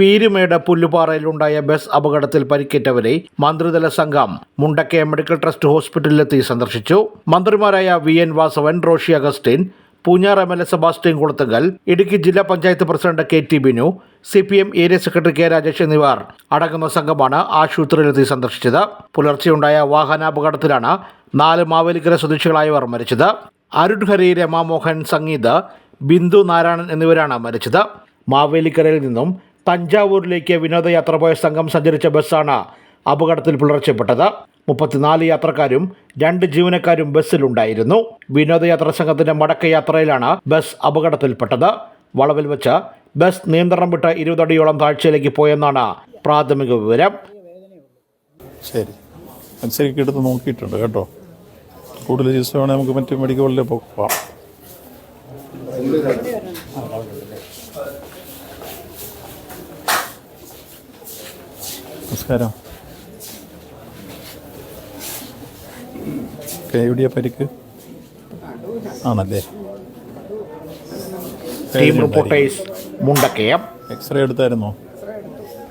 Peermade പുല്ലുപാറയിലുണ്ടായ bus അപകടത്തിൽ പരിക്കേറ്റവരെ മന്ത്രിതല സംഘം മുണ്ടക്കയ മെഡിക്കൽ ട്രസ്റ്റ് ഹോസ്പിറ്റലിലെത്തി സന്ദർശിച്ചു. മന്ത്രിമാരായ V N Vasavan Roshy Augustine Poonjar M L A Sebastian Kulathunkal Idukki ജില്ലാ panchayat president K T Binu C P M area secretary K Rajesh എന്നിവർ അടങ്ങുന്ന സംഘമാണ് ആശുപത്രിയിലെത്തി സന്ദർശിച്ചത്. പുലർച്ചെയുണ്ടായ വാഹനാപകടത്തിലാണ് നാല് മാവേലിക്കര സ്വദേശികളായവർ മരിച്ചത്. അരുൺ ഹരി രമാമോഹൻ സംഗീത ബിന്ദു നാരായണൻ എന്നിവരാണ് മരിച്ചത്. മാവേലിക്കരയിൽ നിന്നും തഞ്ചാവൂരിലേക്ക് വിനോദയാത്ര പോയ സംഘം സഞ്ചരിച്ച ബസ്സാണ് അപകടത്തിൽ പുലർച്ചെപ്പെട്ടത്. മുപ്പത്തിനാല് യാത്രക്കാരും രണ്ട് ജീവനക്കാരും ബസ്സിലുണ്ടായിരുന്നു. വിനോദയാത്ര സംഘത്തിന്റെ മടക്കയാത്രയിലാണ് ബസ് അപകടത്തിൽപ്പെട്ടത്. വളവിൽ വെച്ച് ബസ് നിയന്ത്രണം വിട്ട് ഇരുപതടിയോളം താഴ്ചയിലേക്ക് പോയെന്നാണ് പ്രാഥമിക വിവരം. ശരി. അനുസരിച്ച് എടുത്ത് നോക്കിയിട്ടുണ്ട് കേട്ടോ. കൂടുതൽ ചികിത്സ വേണമെങ്കിൽ നമുക്ക് മറ്റു മെഡിക്കൽ പോകാം നമസ്കാരം. ഓക്കെ, പരിക്ക്? ആണല്ലേ? Team reporters Mundakayam. X ray എടുത്തായിരുന്നോ?